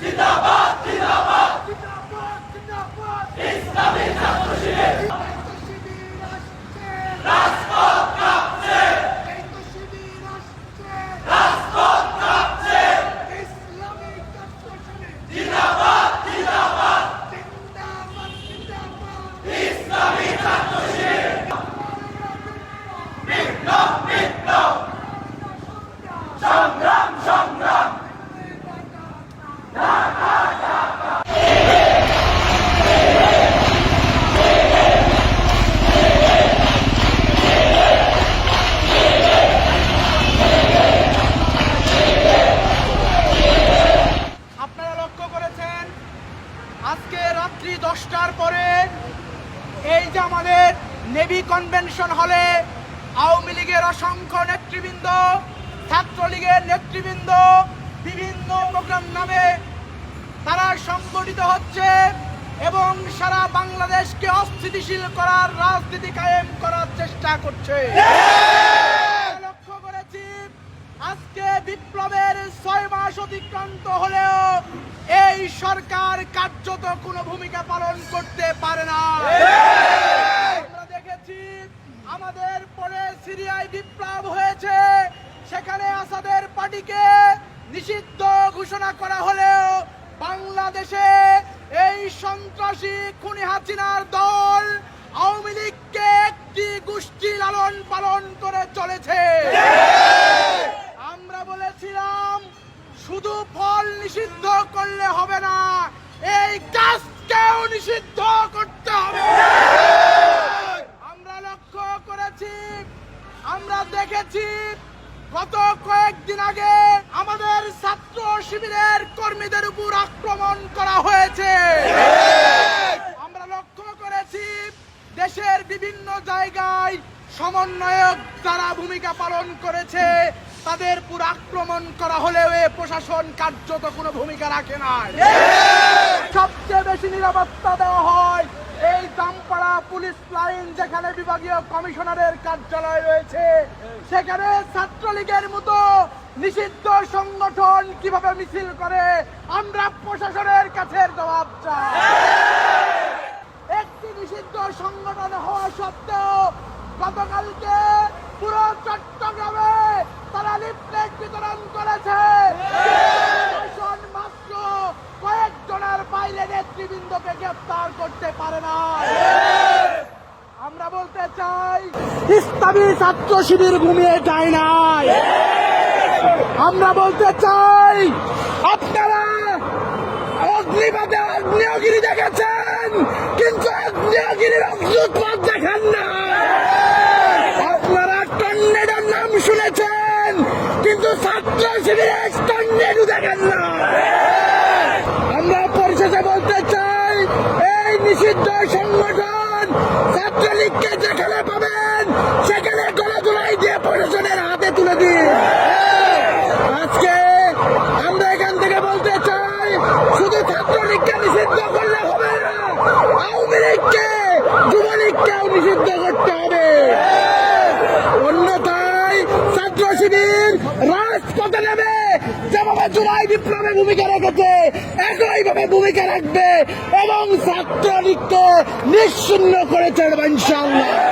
de trabalho. যে আমাদের navy convention হলে আওয়ামী লীগের অসংখ্য নেতৃবৃন্দ ছাত্রলীগের নেতৃবৃন্দ বিভিন্ন প্রোগ্রাম নামে তারা সংগঠিত হচ্ছে এবং সারা বাংলাদেশকে অস্থিতিশীল করার রাজনীতি কায়েম করার চেষ্টা করছে। লক্ষ্য করেছি আজকে বিপ্লবের ছয় মাস অতিক্রান্ত হলেও এই সরকার কার্যত কোনো ভূমিকা পালন করতে পারে না আমরা দেখেছি আমাদের পরে সিরিয়ায় বিপ্লব হয়েছে সেখানে আসাদের পার্টিকে নিষিদ্ধ ঘোষণা করা হলেও বাংলাদেশে এই সন্ত্রাসী খুনি হাসিনার দল আওয়ামী লীগকে একটি গোষ্ঠী লালন পালন করে চলেছে। আমরা বলেছিলাম, শুধু ফল নিষিদ্ধ করলে হবে না, এই গাছকেও নিষিদ্ধ করতে হবে। আমরা লক্ষ্য করেছি, আমরা দেখেছি গত কয়েকদিন আগে আমাদের ছাত্র শিবিরের কর্মীদের উপর আক্রমণ করা হয়েছে। আমরা লক্ষ্য করেছি, দেশের বিভিন্ন জায়গায় সমন্বয়ক যারা ভূমিকা পালন করেছে, তাদের পুরো আক্রমণ করা হলেও প্রশাসন কার্যত কোনো ভূমিকা রাখে না সবচেয়ে বেশি নিরাপত্তা দেওয়া হয় এই জামপাড়া পুলিশ লাইন যেখানে বিভাগীয় কমিশনারের কার্যালয় রয়েছে, সেখানে ছাত্রলীগের মতো নিষিদ্ধ সংগঠন কীভাবে মিছিল করে, আমরা প্রশাসনের কাছে জবাব চাই। একটি নিষিদ্ধ সংগঠন হওয়া সত্ত্বেও গতকালকে পুরো চট্টগ্রামে তারা লিফলেট বিতরণ করেছে প্রশাসন মাত্র কয়েকজনের বাইরে নেতৃবৃন্দকে গ্রেফতার করতে পারে না। আমরা বলতে চাই, ইসলামী ছাত্র শিবির ঘুমিয়ে যায় নাই। আমরা বলতে চাই, আপনারা অগ্নিবাদে আগ্নেয়গিরি দেখেছেন, কিন্তু আগ্নেয়গিরির অগ্নুৎপাত দেখেন না। আপনারা টর্নেডোর নাম শুনেছেন, কিন্তু ছাত্র শিবিরের টর্নেডো দেখেন না আমরা পরিশেষে বলতে চাই এই নিষিদ্ধ সংগঠন ছাত্রলীগকে যেখানে পাবেন, সেখানে গলা ধুলাই দিয়ে প্রশাসনের হাতে তুলে দিন। আজকে আমরা এখান থেকে বলতে চাই, শুধু ছাত্রলীগকে নিষিদ্ধ করলে হবে না, আওয়ামী লীগকে, যুবলীগকেও নিষিদ্ধ করতে হবে। অন্যথায় ছাত্র শিবির রাজপথে নেবে যেভাবে জুলাই বিপ্লবে ভূমিকা রেখেছে একইভাবে ভূমিকা রাখবে এবং ছাত্রলীগকে নিশ্চিন্ন করে চলবে ইনশাল্লাহ